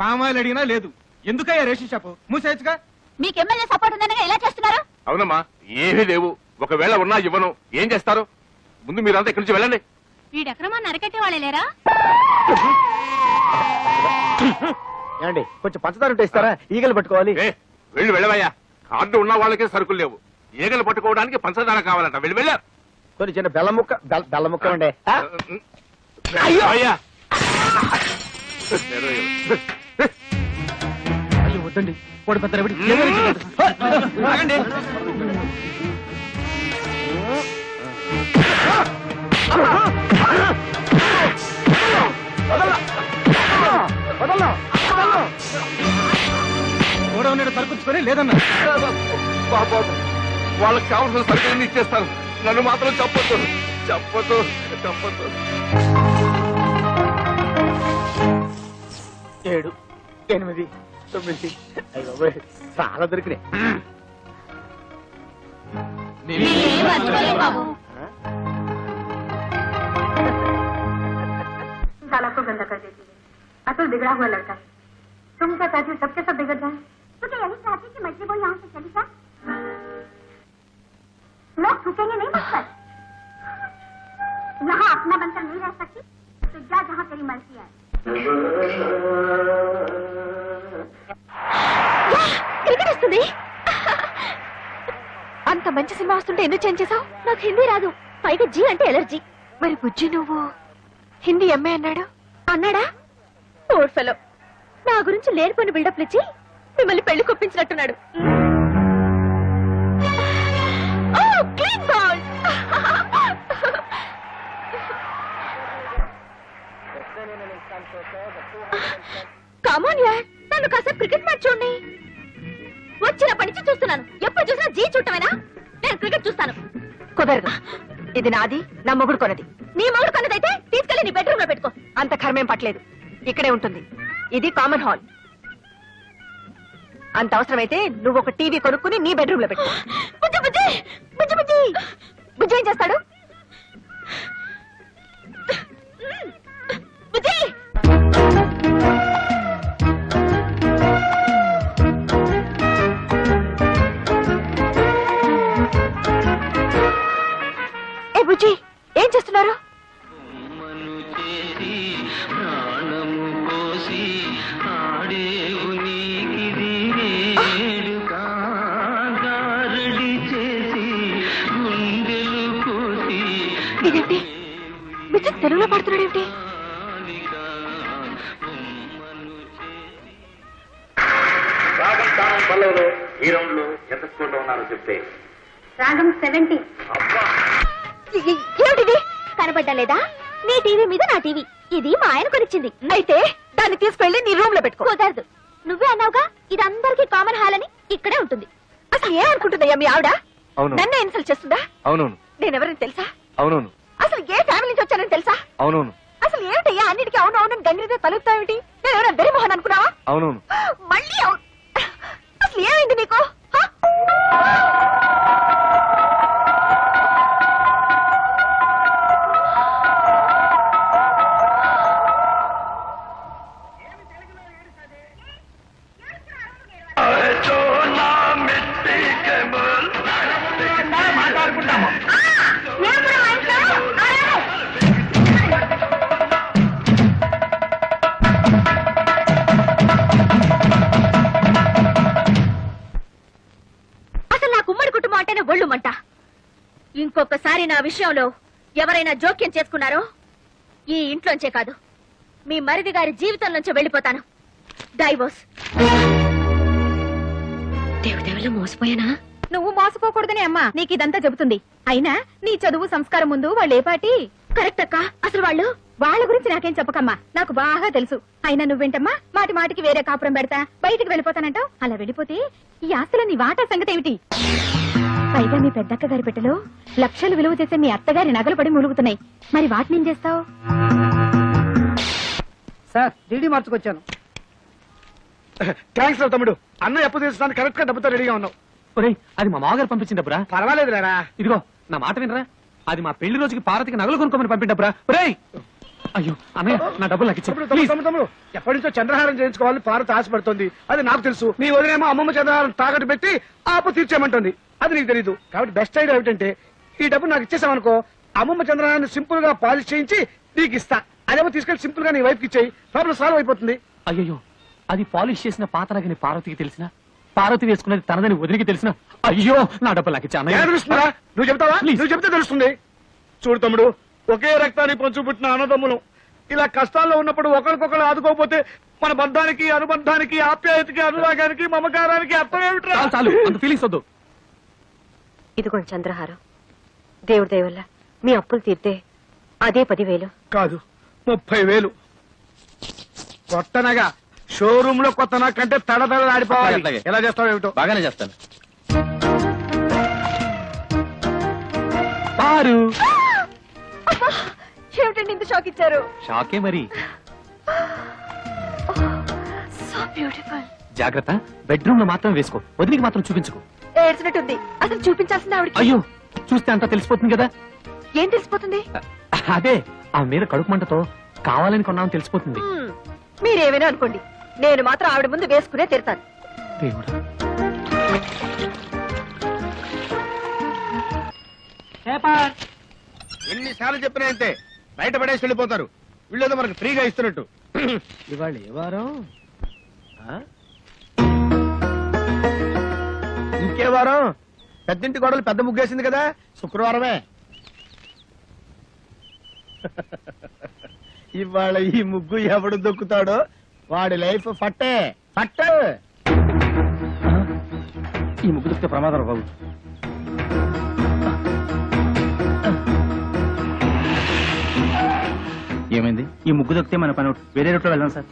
Palm oil అడిగినా లేదు. ఎందుకయ్యా రేషన్ షాపు? మూసేయచ్చుగా? మీకు ఎమ్మెల్యే సపోర్ట్ ఉందనగా ఎలా చేస్తున్నారు? అవునమ్మా ఏమీ లేవు. ఒకవేళ ఉన్నా ఇవ్వను. ఏం చేస్తారు? ముందు మీరంతా ఇక్కడి నుంచి వెళ్ళండి. వీడెక్రమాన్ని అరకట్టే వాళ్ళే లేరా? ఏమండి కొంచెం పంచదార ఉంటే ఇస్తారా? ఈగలు పట్టుకోవాలి. ఏ వెళ్ళి వెళ్ళవయ్యా. కార్డు ఉన్న వాళ్ళకే సరుకులు లేవు. ఈగలు పట్టుకోవడానికి పంచదార కావాలంట. వెళ్ళి వెళ్ళా. కొన్ని చిన్న బెల్ల ముక్క బెల్ల- బెల్ల ముక్క ఉండే? అయ్యా! అయ్యో వద్దండి. వాడు పెద్ద రవిడి. ఆగండి. నీడ సరుకుంచుకొని లేదన్నా. బాబు వాళ్ళకి కావాల్సిన సరుకులన్నీ ఇచ్చేస్తాను. నన్ను మాత్రం చెప్పొద్దు. చెప్పొద్దు చెప్పొద్దు. ఏడు. ఎనిమిది తొమ్మిది అయ్యో బాబోయ్, చాలా దొరికినాయి साला को गंदा कर देती है असल बिगड़ा हुआ लड़का है तुम क्या चाहती हो सबके सब बिगड़ जाए तो क्या यही चाहती कि मछली वो यहाँ से चली जाए लोग थूकेंगे नहीं मुझ पर यहाँ अपना बनकर नहीं रह सकती तो जा जहाँ तेरी मर्जी है క్రికెట్ వస్తుంది అంత మంచి సినిమా వస్తుంటే ఎందుకు చేంజ్ చేసావు నాకు హిందీ రాదు. పైగా జీ అంటే ఎలర్జీ. మరి బుజ్జి నువ్వు? హిందీ ఎంఏ అన్నాడు? అన్నాడా? ఓర్ ఫెలో. నా గురించి లేనిపోయిన బిల్డప్లు ఇచ్చి మిమ్మల్ని పెళ్ళి కొప్పించినట్టున్నాడు. యార్ నన్ను కాసేపు క్రికెట్ మ్యాచ్ చూడండి. వచ్చినప్పటి నుంచి చూస్తున్నాను. ఎప్పుడు చూసినా జీ చుట్టమేనా నేను క్రికెట్ చూస్తాను. కుదరదు. ఇది నాది నా మొగుడు కొనది నీ మొగుడు కొన్నదైతే తీసుకెళ్ళి నీ బెడ్రూమ్లో పెట్టుకో. అంత కర్మేం పట్టలేదు. ఇక్కడే ఉంటుంది. ఇది కామన్ హాల్ అంత అవసరమైతే నువ్వు ఒక టీవీ కొనుక్కుని నీ బెడ్రూమ్లో పెట్టుకో. బుజ్జి బుజ్జి బుజ్జి బుజ్జి. బుజ్జి ఏం చేస్తాడు? బుజ్జి! ఏం చేస్తున్నారు? ఇదేంటి? విజయ్ తెలుగులో పాడుతున్నాడేమిటి రాగం స్థానం పల్లవులు హీరోలు ఎంత స్కూల్లో ఉన్నారో చెప్తే. రాగం సెవెంటీ. కనబడ్డా లేదా? నీ టీవీ మీద నా టీవీ. ఇది మా ఆయన కొనిచ్చింది. అయితే దాన్ని తీసుకెళ్ళి నీ రూమ్లో పెట్టుకో. కుదరదు. నువ్వే అన్నావుగా ఇది అందరికీ కామన్ హాల్ అని ఇక్కడే ఉంటుంది. అసలు ఏమనుకుంటుందయ్యా మీ ఆవిడ? అవును. నన్నే ఇన్సల్ట్ చేస్తుందా? అవునవును. నేనెవరని తెలుసా? అవునవును. అసలు ఏ ఫ్యామిలీ నుంచి వచ్చానని తెలుసా? అవునవును. అసలు ఏమిటయ్యా అన్నిటికీ అవును అవును గంగిరితో తలుపుతావేమిటి నేను ఎవరైనా బెరిమోహన్ అనుకున్నావా? అవునవును. మళ్ళీ అవును. అసలు ఏమైంది నీకు? హ? విషయంలో ఎవరైనా జోక్యం చేసుకున్నారో ఈ ఇంట్లోంచే కాదు. మీ మరిది గారి జీవితం నుంచి వెళ్ళిపోతాను. డైవోర్స్ దేవుదేవులు మోసపోయానా? నువ్వు మోసపోకూడదని అమ్మా. నీకు ఇదంతా చెబుతుంది. అయినా నీ చదువు సంస్కారం ముందు వాళ్ళు ఏ పాటి కరెక్ట్ అక్క. అసలు వాళ్ళు? వాళ్ళ గురించి నాకేం చెప్పకమ్మా. నాకు బాగా తెలుసు. అయినా నువ్వేంటమ్మా? మాటి మాటికి వేరే కాపురం పెడతా బయటికి వెళ్ళిపోతానంటావు? అలా వెళ్ళిపోతే ఈ ఆస్తుల నీ వాటా సంగతి ఏమిటి? పైగా మీ పెద్దక్క గారి పెట్టెలో లక్షలు విలువ చేసే మీ అత్తగారి నగలు పడి ములుగుతున్నాయి. మరి వాటిని ఏం చేస్తావు? Sir DD మార్చుకొచ్చాను. థ్యాంక్స్ రా తమ్ముడు. అన్న ఎప్పుడు తీసుకోవడానికి కరెక్ట్గా డబ్బుతో రెడీగా ఉన్నావు. ఒరేయ్ అది మా మామగారు పంపించిన డబ్బురా పర్వాలేదు లేరా. ఇదిగో నా మాట వినరా? అది మా పెళ్ళి రోజుకి పార్వతికి నగలు కొనుక్కోమని ఒరేయ్! అయ్యో అన్నయ్య నా డబ్బులు నాకు తమ్ముడు, ఇచ్చి తమ్ముడు, తమ్ముడు, తమ్ముడు, ఎప్పటి నుంచో చంద్రహారం చేయించుకోవాలని పార్వతి ఆశపడుతుంది. అది నాకు తెలుసు. నీ వదిలేమో అమ్మమ్మ చంద్రహారం తాకట్టు పెట్టి ఆపు తీర్చేయమంటుంది. అది నీకు తెలీదు. కాబట్టి బెస్ట్ ఐడియా ఏమిటంటే ఈ డబ్బు నాకు ఇచ్చేసామనుకో అమ్మమ్మ చంద్రహారాన్ని సింపుల్గా పాలిష్ చేయించి నీకు ఇస్తా. అదేమో తీసుకెళ్ళి సింపుల్గా నీ వైఫ్ ఇచ్చేయి. ప్రాబ్లం సాల్వ్ అయిపోతుంది. అయ్యో అది పాలిష్ చేసిన పాత నగని పార్వతికి తెలిసిన? పార్వతి వేసుకున్నది తనదని వదిలికి తెలిసిన? అయ్యో నా డబ్బులు నాకు ఇచ్చి తెలుస్తుందా? నువ్వు చెప్తావా. నువ్వు చెప్తే తెలుస్తుంది. చూడు తమ్ముడు ఒకే రక్తాన్ని పంచు పుట్టిన అన్నదమ్ములు. ఇలా కష్టాల్లో ఉన్నప్పుడు ఒకరికొకరు ఆదుకోకపోతే మన బంధానికి అనుబంధానికి ఆప్యాయతకి అనురాగానికి మమకారానికి అర్థం ఏమిట్రా? చాలు చాలు అంత ఫీలింగ్స్ వద్దు. ఇదిగోండి చంద్రహారం. దేవుడి దయ వల్ల మీ అప్పులు తీర్తే అదే పదివేలు. కాదు ముప్పై వేలు కొత్తనగా షోరూమ్లో కొత్త నగ కంటే తడతడ ఆడిపోవాలి అట్లాగే. ఎలా చేస్తావు ఏమిటో? బాగానే చేస్తాను. పారు. ఏమిటండి ఇంత షాక్ ఇచ్చారు? షాకే మరి. So beautiful. జాగ్రత్త బెడ్రూమ్లో మాత్రం వేసుకో వదిలికి మాత్రం చూపించుకో. ఏడ్చినట్టుంది. అసలు చూపించాల్సింది ఆవిడకి. అయ్యో చూస్తే అంతా తెలిసిపోతుంది కదా? ఏం తెలిసిపోతుంది? అదే ఆ మీద కడుపు మంటతో కావాలని కొన్నామని తెలిసిపోతుంది. మీరేమైనా అనుకోండి నేను మాత్రం ఆవిడ ముందు వేసుకునే తిడతాను. దేవుడా. ఎన్నిసార్లు చెప్పినా అంతే బయట పడేసి వెళ్ళిపోతారు. వీళ్ళేదో మనకు ఫ్రీగా ఇస్తున్నట్టు. ఇవాళ ఏ వారం? ఇంకే వారం పెద్దింటి గొడవలు పెద్ద ముగ్గేసింది కదా శుక్రవారమే. ఇవాళ ఈ ముగ్గు ఎవడు దొక్కుతాడో వాడి లైఫ్ ఫట్టే. ఫట్టే! ఈ ముగ్గు దొరికితే ప్రమాదం బాబు. ఏమైంది? ఈ ముగ్గు దొక్కితే మన పని. వేరే రూట్లో వెళ్దాం సార్.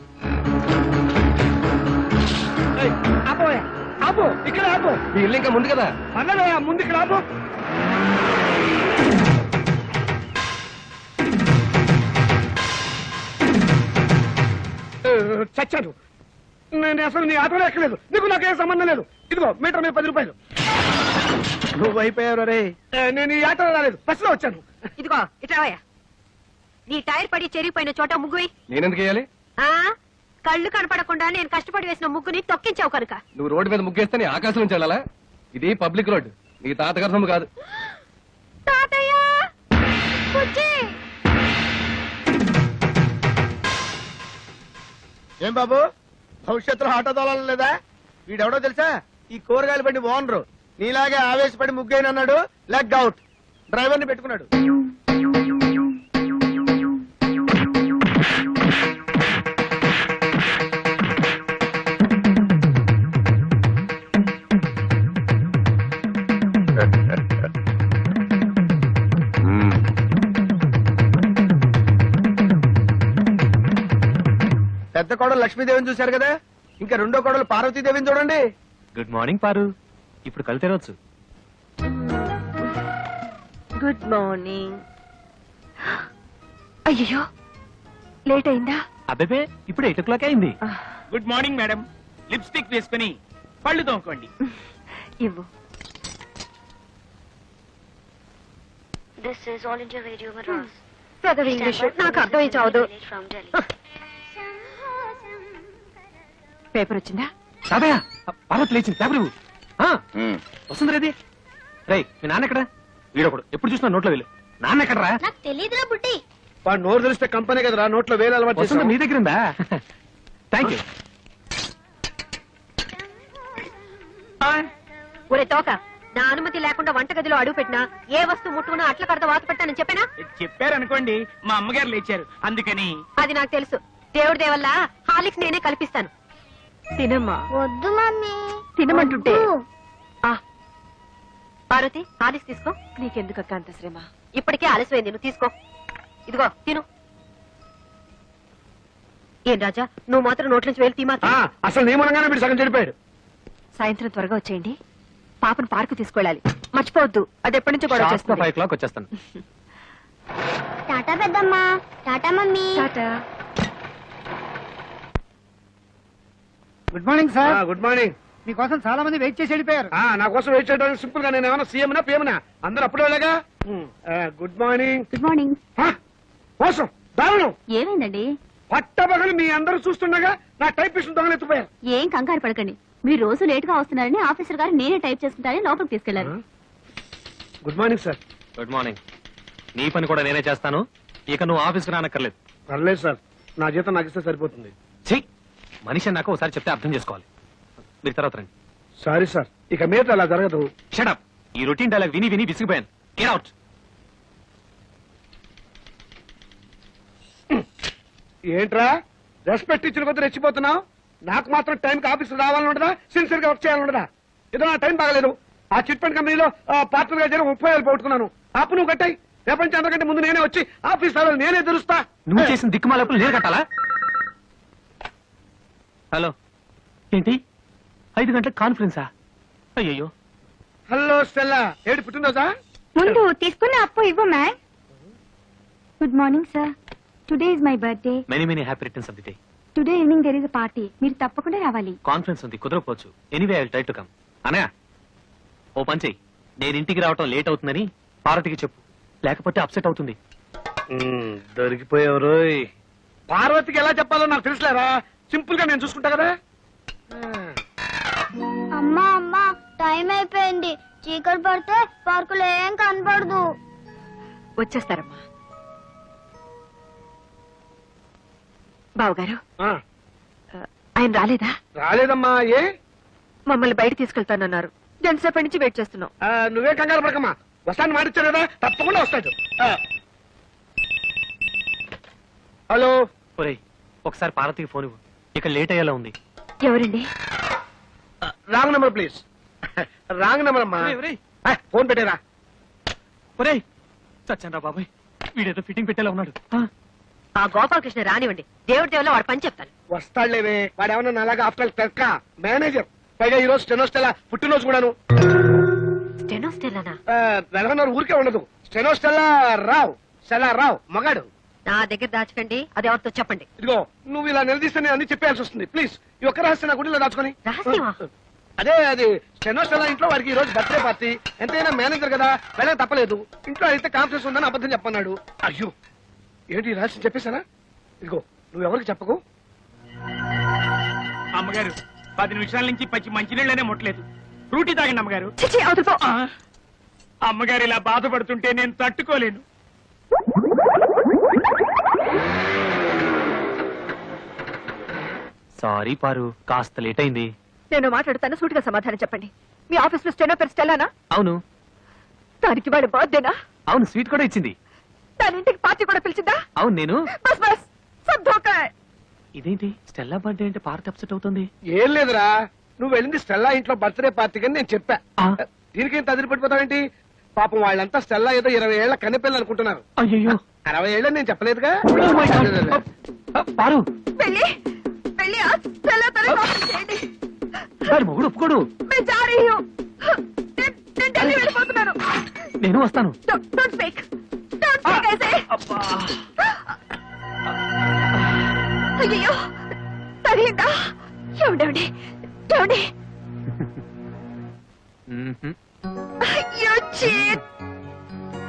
ఆపు ఇక్కడ ఆపు. ఈ ఇల్లు ఇంకా ముందు కదా? అన్నదే ముందు ఇక్కడ ఆపు. ఏ, చచ్చాను నేను అసలు నీ ఆటోలో ఎక్కలేదు. నీకు నాకేం సంబంధం లేదు. ఇదిగో మీటర్ మీద పది రూపాయలు. నువ్వు అయిపోయావు రే. నేను ఈ ఆటోలో రాలేదు. బస్సులో వచ్చాను. ఇదిగో ఇట్రావయ్యా నీ టైర్ పడి చెరిగిపోయిన చోట ముగ్గు. నేనెందుకు వేయాలి? ఆ? కళ్ళు కనపడకుండా నేను కష్టపడి వేసిన ముగ్గుని తొక్కించావు కనుక. నువ్వు రోడ్డు మీద ముగ్గేస్తే నీ ఆకాశం నుంచి వెళ్ళాలా? ఇది పబ్లిక్ రోడ్ నీ తాతగారి సొమ్ము కాదు. తాతయ్య! బుజ్జి! ఏం బాబు? భవిష్యత్తులో ఆటో తోలాలి లేదా? వీడెవడో తెలుసా? ఈ కూరగాయల బండి ఓనరు. నీలాగే ఆవేశపడి ముగ్గైనన్నాడు లెగ్ అవుట్ డ్రైవర్ని పెట్టుకున్నాడు. లక్ష్మీదేవిని చూశారు కదా? ఇంకా రెండో కోడలు పార్వతీదేవిని చూడండి. గుడ్ మార్నింగ్ పారు ఇప్పుడు కళ్ళు తెరవచ్చు. గుడ్ మార్నింగ్ అయ్యో లేట్ అయిందా? అబ్బే ఇప్పుడు ఎయిట్ ఓ క్లాక్ అయింది గుడ్ మార్నింగ్ మేడం లిప్స్టిక్ వేసుకుని పళ్ళు తోముకోండి. ఇవ్వు. This is All India Radio Madras. పెదవి ఇంగ్లీష్ నాకు అర్థమై చావదు. పేపర్ వచ్చిందా? తాతయ్య పార్వతి లేచింది పేపర్ ఇవ్వు. వస్తుంది రేది రేయ్ మీ నాన్న ఎక్కడ? వీడొకడు. ఎప్పుడు చూసినా నోట్లో వెళ్ళు నాన్న ఎక్కడరా? నాకు తెలీదురా బుడ్డి. వాడు నోరు తెలిస్తే కంపెనీ కదరా నోట్లో వేలు అలవాటు వస్తుంది. నీ దగ్గర ఉందా థ్యాంక్ యూ ఒరే తోక నా అనుమతి లేకుండా వంటగదిలో అడుగు పెట్టినా ఏ వస్తువు ముట్టుకున్నా అట్ల కడత వాత పెట్టానని చెప్పానా? చెప్పారనుకోండి మా అమ్మగారు లేచారు. అందుకని అది నాకు తెలుసు. దేవుడి దేవల్ల హాలిక్స్ నేనే కల్పిస్తాను. తినమ్మా. వద్దు మమ్మీ. తినమంటుంటే. ఆ. పార్వతి హాలిక్స్ తీసుకో. నీకెందుకక్క అంత శ్రమ? ఇప్పటికే ఆలస్యమైంది నువ్వు తీసుకో. ఇదిగో తిను. ఏం రాజా నువ్వు మాత్రం నోట్ల నుంచి వేలు తీమా ఆ, అసలు నియమనంగానే వీడు సగం చెడిపోయాడు. సాయంత్రం త్వరగా వచ్చేయండి. పాపను పార్కు తీసుకెళ్ళాలి మర్చిపోవద్దు. అది ఎప్పటి నుంచో గొడవ ఫైవ్ చేస్తుంది. క్లాక్ వచ్చేస్తాను. టాటా పెద్దమ్మా tata mummy. Tata. Good morning sir good morning మీకోసం చాలా మంది వెయిట్ చేసి వెళ్ళిపోయారు. నా కోసం వెయిట్ చేయడానికి సింపుల్గా నేను ఏమైనా సీఎం నా పిఎం నా? అందరూ అప్పుడే వెళ్ళగా? గుడ్ మార్నింగ్ గుడ్ మార్నింగ్ కోసం దారుణం. ఏమైందండి? పట్టబగలు మీ అందరూ చూస్తుండగా నా టైపిస్ట్ దొంగలు ఎత్తుపోయారు ఏం కంగారు పడకండి. మీరు రోజు లేట్గా వస్తున్నారని ఆఫీసర్ గారు నేనే టైప్ చేసుకుంటారని లోపలికి తీసుకెళ్ళారు. Good morning sir good morning నీ పని కూడా నేనే చేస్తాను. ఇక నువ్వు ఆఫీస్కి రానక్కర్లేదు. పర్లేదు సార్ నా జీతం నాకు ఇస్తే సరిపోతుంది. మనిషి నాకు ఒకసారి చెప్తే అర్థం చేసుకోవాలి. మీరు తర్వాత రండి. సారీ సార్ ఇక మీద అలా జరగదు. షడప్ ఈ రొటీన్ డైలాగ్ విని విని విసిగిపోయాను. గెట్ అవుట్ ఏంట్రా? రెస్పెక్ట్ ఇచ్చిన కొద్ది రెచ్చిపోతున్నావు? నాకు మాత్రం టైంకి ఆఫీస్ రావాలని ఉండదా? సిన్సియర్గా వర్క్ చేయాలని ఉండదా? ఏదో నా టైం బాగలేదు. ఆ చిట్ ఫండ్ కంపెనీలో పార్ట్నర్గా చేరి ముప్పై వేలు పోగొట్టుకున్నాను. అప్పు నువ్వు కట్టాయి. నుంచి అందరికంటే ముందు నేనే వచ్చి ఆఫీస్ నేనే తెరుస్తా నువ్వు చేసిన దిక్కుమాలప్పుడు నేను కట్టాలా? హలో. ఏంటి? ఐదు గంటల కాన్ఫరెన్సా అయ్యయ్యో. Hello Stella. ఏడు పుట్టినరోజా? ముందు తీసుకున్న అప్పు ఇవ్వు ma'am. Good morning sir today is my birthday many many happy returns of the day today evening there is party మీరు తప్పకుండా రావాలి. కాన్ఫరెన్స్ ఉంది కుదరకపోవచ్చు. Anyway I try to come Anaya ఓ పని చెయ్యి. నేను ఇంటికి రావటం లేట్ అవుతుందని పార్వతికి చెప్పు. లేకపోతే అప్సెట్ అవుతుంది. దొరికిపోయావు పార్వతికి ఎలా చెప్పాలో నాకు తెలుసులేరా? సింపుల్గా నేను చూసుకుంటా కదా? అమ్మా అమ్మా టైం అయిపోయింది. చీకటి పడితే పార్కులో ఏం కనపడదు. వచ్చేస్తారమ్మా. బావగారు ఆ, ఆయన రాలేదా? రాలేదమ్మా ఏ? మమ్మల్ని బయట తీసుకెళ్తానన్నారు. ఎంతసేపటి నుంచి వెయిట్ చేస్తున్నాం. ఆ, నువ్వే కంగారు పడకమ్మా. వస్తాను మాటిచ్చాడు కదా? తప్పకుండా వస్తాడు ఆ. హలో. ఒరేయ్ ఒకసారి పార్వతికి ఫోన్ ఇవ్వు. ఇక లేట్ అయ్యేలా ఉంది. ఎవరండి? Wrong number please. Wrong number అమ్మా. ఫోన్ పెట్టేరా. ఒరేయ్ చచ్చాను బాబాయ్. వీడేదో ఫిట్టింగ్ పెట్టేలా ఉన్నాడు. ఆ, ఆ గోపాలకృష్ణ రానివ్వండి. దేవుడి దేవుల్లో వాడు పని చెప్తాను వస్తాడులేవే. వాడు ఏమన్నా అలాగా ఆఫ్టర్ తెక్క మేనేజర్. పైగా ఈ రోజు స్టెనోస్టెలా పుట్టినరోజు కూడాను. స్టెనోస్టెల్లానా నెలకొన్నర ఊరికే ఉండదు. Steno Stella Rao. Stella Rao. మగాడు. నా దగ్గర దాచకండి అది ఎవరితో చెప్పండి. ఇదిగో నువ్వు ఇలా నిలదీస్తే నేను అన్ని చెప్పాల్సి వస్తుంది. ప్లీజ్ ఈ ఒక్క రహస్యం నా గుడిలో దాచుకొని. రహస్యమా? అదే అది స్టెనోస్టెలా ఇంట్లో వాడికి ఈ రోజు బర్త్డే పార్టీ ఎంతైనా మేనేజర్ కదా వెళ్ళక తప్పలేదు. ఇంట్లో అయితే కాన్ఫరెన్స్ ఉందని అబద్ధం చెప్పన్నాడు అయ్యో ఏంటి రహస్యం చెప్పేశానా? ఇదిగో నువ్వు ఎవరికి చెప్పకు? అమ్మగారు పది నిమిషాల నుంచి పచ్చి మంచినీళ్ళనే ముట్టలేదు. ఫ్రూటీ తాగండి అమ్మగారు. ఆ, అమ్మగారు ఇలా బాధపడుతుంటే నేను తట్టుకోలేను. సారీ పారు కాస్త లేట్ అయింది. నేను మాట్లాడుతాను. సూటిగా సమాధానం చెప్పండి. మీ ఆఫీస్లో స్టెనో పేరు స్టెల్లానా అవును. దానికి వాడు బర్త్డేనా? అవును స్వీట్ కూడా ఇచ్చింది. దాని ఇంటికి పార్టీ కూడా పిలిచిందా? అవును నేను. Bus bus. హై. ఇదేంటి? స్టెల్లా బర్త్డే అంటే పార్వతి అప్సెట్ అవుతుంది. ఏం లేదురా. నువ్వు వెళ్ళింది స్టెల్లా ఇంట్లో బర్త్డే పార్టీకి అని నేను చెప్పా. ఆ. దీనికి ఎంత అదిరిపడిపోతావేంటి పాపం వాళ్ళంతా స్టెల్లా ఏదో ఇరవై ఏళ్ళ కన్నెపిల్లలు అనుకుంటున్నారు. అయ్యో అరవై ఏళ్ళని నేను చెప్పలేదుగా. పారు. వెళ్ళి. వెళ్ళి చేయండి. మొగుడు ఒప్పుకోడు. నేను- వస్తాను.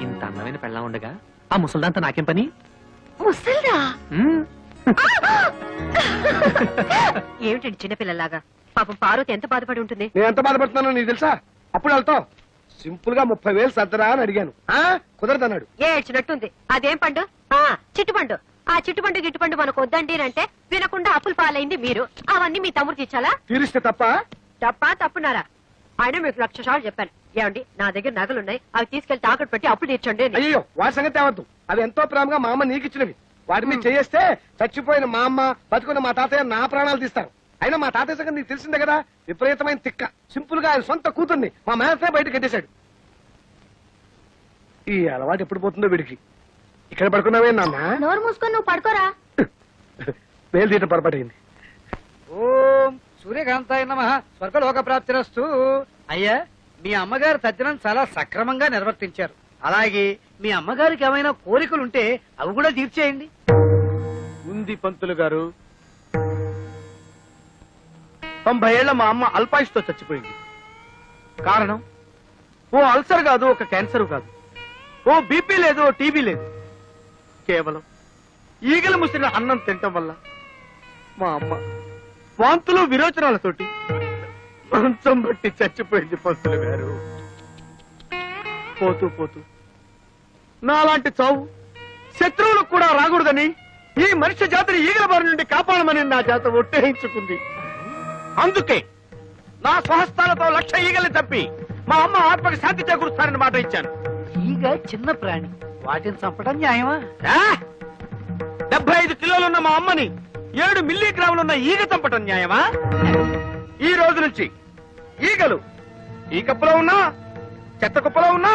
ఇంత అందమైన పెళ్ళా ఉండగా ఆ ముసల్దాంతా నాకేం పని? ముసల్దా? ఏమిటండి చిన్నపిల్లలాగా పాపం పార్వతి ఎంత బాధపడి ఉంటుంది? నేను ఎంత బాధపడుతున్నానో నీకు తెలుసా? అప్పుడు వెళ్తావు సింపుల్గా ముప్పై వేలు సర్దరా అని అడిగాను. ఆ? కుదరదన్నాడు. ఏడ్చినట్టుంది. అదేం పండు? ఆ చిట్టుపండు ఆ చిట్టుపండు గిట్టుపండు మనకు వద్దండి అంటే వినకుండా అప్పులు పాలైంది మీరు. అవన్నీ మీ తమ్ముడు తీర్చాలా తీరిస్తే తప్ప? తప్పా తప్పున్నారా? ఆయన మీకు లక్ష సార్లు చెప్పాను. ఏమండి నా దగ్గర నగలున్నాయి. అవి తీసుకెళ్ళి తాకట్టు పెట్టి అప్పులు తీర్చండి అని. అయ్యో వాటి సంగతి తేవద్దు. అవి ఎంతో ప్రేమగా మా అమ్మ నీకు ఇచ్చినవి వాటి మీద చేస్తే చచ్చిపోయిన మా అమ్మ బతుకున్న మా తాతయ్య నా ప్రాణాలు తీస్తారు. అయినా మా తాతయ్య సంగతి నీకు తెలిసిందే కదా? విపరీతమైన తిక్క. సింపుల్గా ఆయన సొంత కూతుర్ని మా మేనసే బయట కట్టేశాడు. ఈ అలవాటు ఎప్పుడు పోతుందో వీడికి. ఇక్కడ పడుకున్నావే నాన్న? నోరు మూసుకొని నువ్వు పడుకోరా. వేలు తీయటం పొరపాటైంది. ఓం సూర్యకాంతాయ నమ. స్వర్గలోక ప్రాప్తిరస్తు అయ్యా మీ అమ్మగారు తద్దినం చాలా సక్రమంగా నిర్వర్తించారు. అలాగే మీ అమ్మగారికి ఏమైనా కోరికలుంటే అవి కూడా తీర్చేయండి. ఉంది పంతులు గారు. తొంభై ఏళ్ళ మా అమ్మ అల్పాయుష్తో చచ్చిపోయింది. కారణం ఓ అల్సర్ కాదు ఒక క్యాన్సర్ కాదు. ఓ బీపీ లేదు ఓ టీబీ లేదు. కేవలం ఈగలు ముసిన అన్నం తినటం వల్ల మా అమ్మ వాంతులు విరోచనాలతోటి మంచం బట్టి చచ్చిపోయింది పంతులు గారు. పోతూ పోతూ నాలాంటి చావు. శత్రువులకు కూడా రాకూడదని ఈ మనిషి జాతిని ఈగల బారి నుండి కాపాడమని నా జాత ఒట్టేయించుకుంది. అందుకే నా స్వహస్తాలతో లక్ష ఈగల్ని చంపి మా అమ్మ ఆత్మకి శాంతి చేకూరుస్తానని మాట ఇచ్చాను. ఈగ చిన్న ప్రాణి. వాటిని చంపడం న్యాయమా? డెబ్బై ఐదు కిలోలున్న మా అమ్మని ఏడు మిల్లీగ్రాములున్న ఈగ చంపటం న్యాయమా? ఈ రోజు నుంచి ఈగలు ఈ కప్పులో ఉన్నా చెత్త కుప్పలో ఉన్నా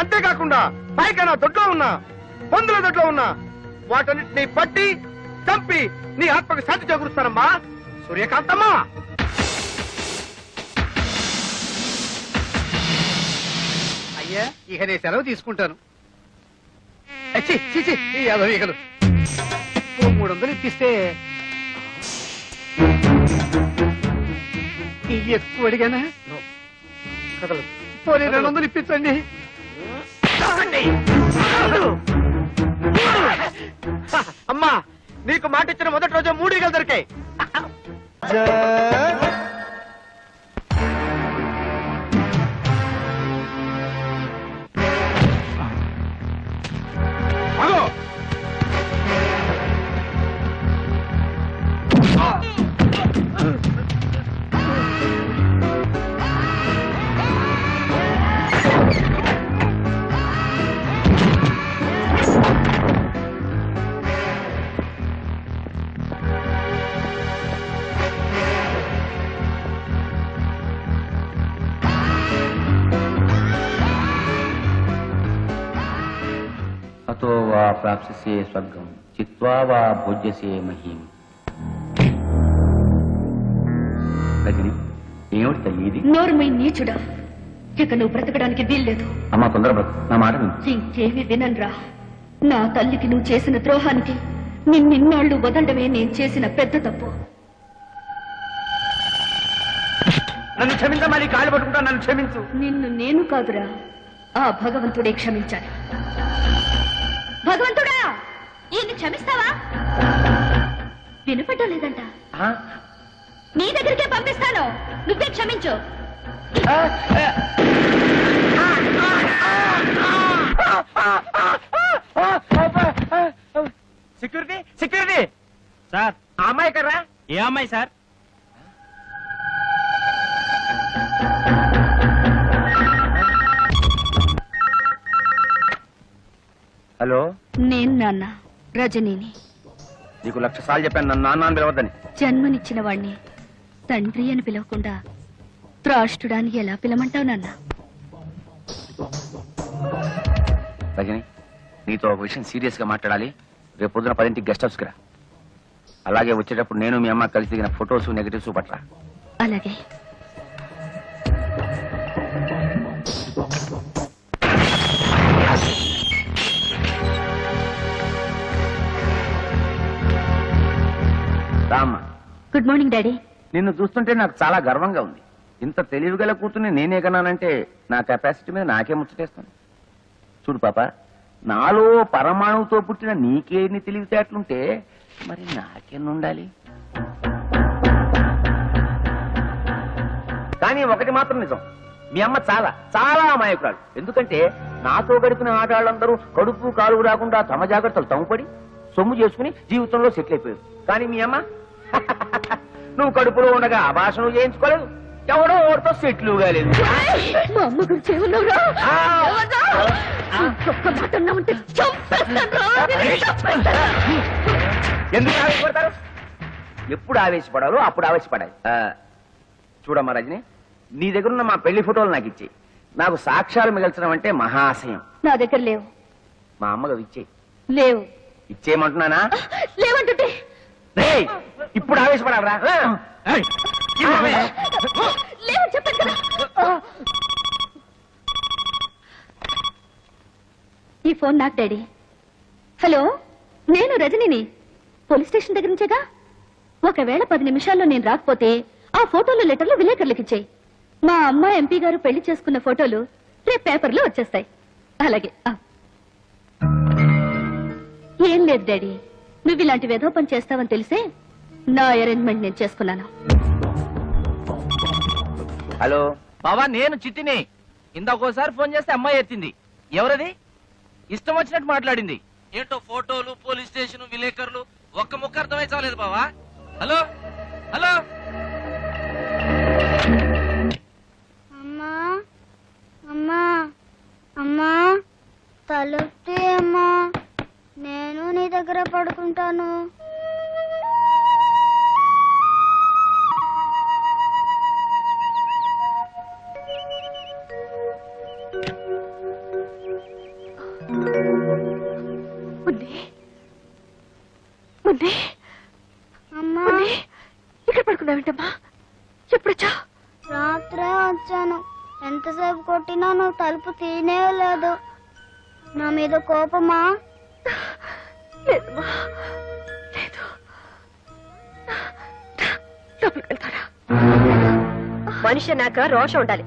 అంతేకాకుండా పైకైనా దొడ్లో ఉన్నా పందుల దొడ్లో ఉన్నా వాటన్నిటిని పట్టి చంపి నీ ఆత్మకు శాంతి చేకూరుస్తానమ్మా. సూర్యకాంతమ్మా! అయ్యా ఇక నేను సెలవు తీసుకుంటాను. అచ్చి, చి, చి, ఈ యాదవ ఈగలు. ఓ మూడు వందలు ఇప్పిస్తే ఎక్కువ అడిగానా? కదలదు. పోనీ రెండు వందలు ఇప్పించండి. అమ్మా నీకు మాట ఇచ్చిన మొదటి రోజు మూడు గలు దొరికాయి అతో వా ప్రాప్స్యసే స్వర్గం చిత్వా వా భోజ్యసే మహీం రజని ఏమిటి తల్లి ఇది? నోరు మీ నీచుడా ఇక నువ్వు బ్రతకడానికి వీల్లేదు. అమ్మా తొందర బ్రతుకు. నా మాట ఇంకేమి వినన్రా నా తల్లికి నువ్వు చేసిన ద్రోహానికి నిన్నిన్నాళ్ళు వదలడమే నేను చేసిన పెద్ద తప్పు. నన్ను క్షమించమా నీ కాళ్ళు పట్టుకుంటా నన్ను క్షమించు. నిన్ను నేను కాదురా ఆ భగవంతుడే క్షమించాలి భగవంతుడా ఈయన్ని క్షమిస్తావా వినపడ్డం లేదంట నీ దగ్గరికే పంపిస్తాను నువ్వే క్షమించు సెక్యూరిటీ సెక్యూరిటీ సార్ ఆ అమ్మాయి కర్రా ఏ అమ్మాయి సార్ హలో? నేను నాన్న రజనీని. నీకు లక్ష సార్లు చెప్పాను నన్ను నాన్న అని పిలవద్దని. జన్మనిచ్చిన వాణ్ణి తండ్రి అని పిలవకుండా త్రాష్టుడాన్ని ఎలా పిలమంటావు నాన్న? రజని నీతో ఒక విషయం సీరియస్గా మాట్లాడాలి. రేపు పొద్దున పదింటికి గెస్ట్ హౌస్ రా. అలాగే వచ్చేటప్పుడు నేను మీ అమ్మ కలిసి దిగిన ఫొటోస్ నెగటివ్స్ పట్ల. అలాగే. Good morning daddy. నిన్ను చూస్తుంటే నాకు చాలా గర్వంగా ఉంది. ఇంత తెలివిగల కూతుర్ని నేనే కన్నానంటే నా కెపాసిటీ మీద నాకే ముచ్చటేస్తుంది. చూడు పాప నాలో పరమాణువుతో పుట్టిన నీకే ఎన్ని తెలివితేటలుంటే మరి నాకెన్నుండాలి? కానీ ఒకటి మాత్రం నిజం. మీ అమ్మ చాలా చాలా అమాయకురాలు. ఎందుకంటే నాతో గడిపిన ఆటగాళ్ళందరూ కడుపు కాలువ రాకుండా తమ జాగ్రత్తలు తమ్ముపడి సొమ్ము చేసుకుని జీవితంలో సెటిల్ అయిపోయారు. కానీ మీ అమ్మ నువ్వు కడుపులో ఉండగా అభాషణ చేయించుకోలేదు. ఎవడో ఓడితో సెటిల్ కాలేదు మా అమ్మ గురించి ఏమన్నావురా? ఆ. ఏమన్నా? ఇంకొక్క మాట అన్నావంటే చంపేస్తానురా. నిన్ను చంపేస్తాను. ఎందుకు ఆవేశపడతారు? ఎప్పుడు ఆవేశపడాలో అప్పుడు ఆవేశపడాలి. ఆ, చూడమ్మా రజని నీ దగ్గర ఉన్న మా పెళ్ళి ఫోటోలు నాకు ఇచ్చేయి. నాకు సాక్ష్యాలు మిగల్చడం అంటే మహాశయం నా దగ్గర లేవు. మా అమ్మగా ఇచ్చేయి. లేవు. ఇచ్చేయమంటున్నానా? లేవంటుంటే రేయ్, ఇప్పుడు ఆవేశపడాలరా? ఆ. లేవని చెప్పాను కదా. ఈ ఫోన్ నాకు డాడీ. హలో నేను రజనిని. పోలీస్ స్టేషన్ దగ్గర నుంచేగా? ఒకవేళ పది నిమిషాల్లో నేను రాకపోతే ఆ ఫోటోలు లెటర్లు విలేకరులకు ఇచ్చేయి. మా అమ్మ ఎంపీ గారు పెళ్ళి చేసుకున్న ఫోటోలు రేపు పేపర్లో వచ్చేస్తాయి. అలాగే ఆ. ఏం లేదు డాడీ. నువ్వు ఇలాంటి వెధో పని చేస్తావని తెలిసే నా అరేంజ్మెంట్ నేను చేసుకున్నాను. హలో బావా నేను చిట్టిని. ఇందాకోసారి ఫోన్ చేస్తే అమ్మాయి ఎత్తింది ఎవరది? ఇష్టం వచ్చినట్టు మాట్లాడింది. ఏంటో ఫోటోలు పోలీస్ స్టేషన్ విలేకరులు ఒక్క ముక్క అర్థమై చాలేదు బావా. హలో? హలో? అమ్మా అమ్మా అమ్మా తలుపుతే అమ్మా. దగ్గర పడుకుంటాను. ఇక్కడ పడుకున్నావేంటమ్మా? ఎప్పుడొచ్చా? రాత్రే వచ్చాను. ఎంతసేపు కొట్టినా నువ్వు తలుపు తీనే లేదు. నా మీద కోపమా? లేదమ్మా. లేదు. లోపలికి వెళ్తారా? మనిషి అన్నాక రోషం ఉండాలి.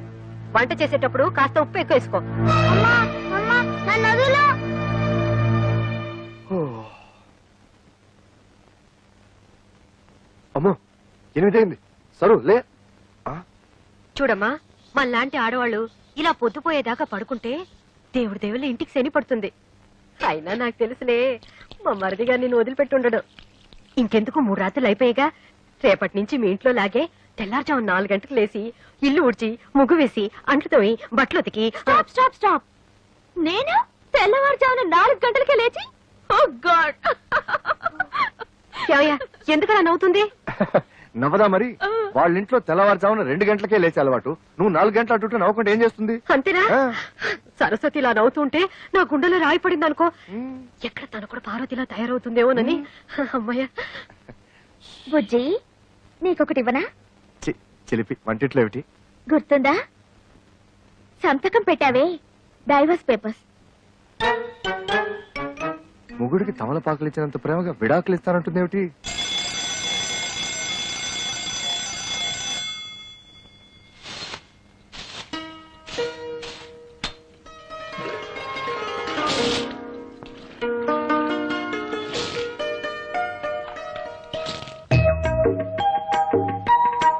వంట చేసేటప్పుడు కాస్త ఉప్పు ఎక్కువ వేసుకో. అమ్మా ఎనిమిదైంది. సరు లే. చూడమ్మా మనలాంటి ఆడవాళ్ళు ఇలా పొద్దుపోయేదాకా పడుకుంటే దేవుడి దేవుళ్ళ ఇంటికి శని పడుతుంది. అయినా నాకు తెలుసులే మా మరిదిగా నేను వదిలిపెట్టుండడు ఇంకెందుకు మూడు రాత్రులు అయిపోయాగా రేపటి నుంచి మీ ఇంట్లో లాగే తెల్లారుజాము నాలుగు గంటలకు లేసి ఇల్లు ఊడ్చి ముగ్గు వేసి అంట్లు తోమి బట్టలు ఉతికి స్టాప్ స్టాప్ స్టాప్. నేను తెల్లవారుజామున నాలుగు గంటలకే లేచి? ఎందుకలా నవ్వుతుంది? నవ్వదా మరి? వాళ్ళ ఇంట్లో తెల్లవారుజామున రెండు గంటలకే లేచే అలవాటు. నువ్వు నాలుగు గంటల అటు నవ్వకుండా ఏం చేస్తుంది? అంతేనా. సరస్వతి ఇలా నవ్వుతుంటే నా గుండెలో రాయి పడింది అనుకో ఎక్కడ తను కూడా పార్వతిలా తయారవుతుందేమోనని. అమ్మయ్య. బుజ్జి నీకొకటి ఇవ్వనా? చి, చిలిపి వంటిట్లో ఏమిటి? గుర్తుందా? సంతకం పెట్టావే డైవర్స్ పేపర్స్. మొగుడికి తమలపాకులు ఇచ్చినంత ప్రేమగా విడాకులు ఇస్తానంటుంది ఏమిటి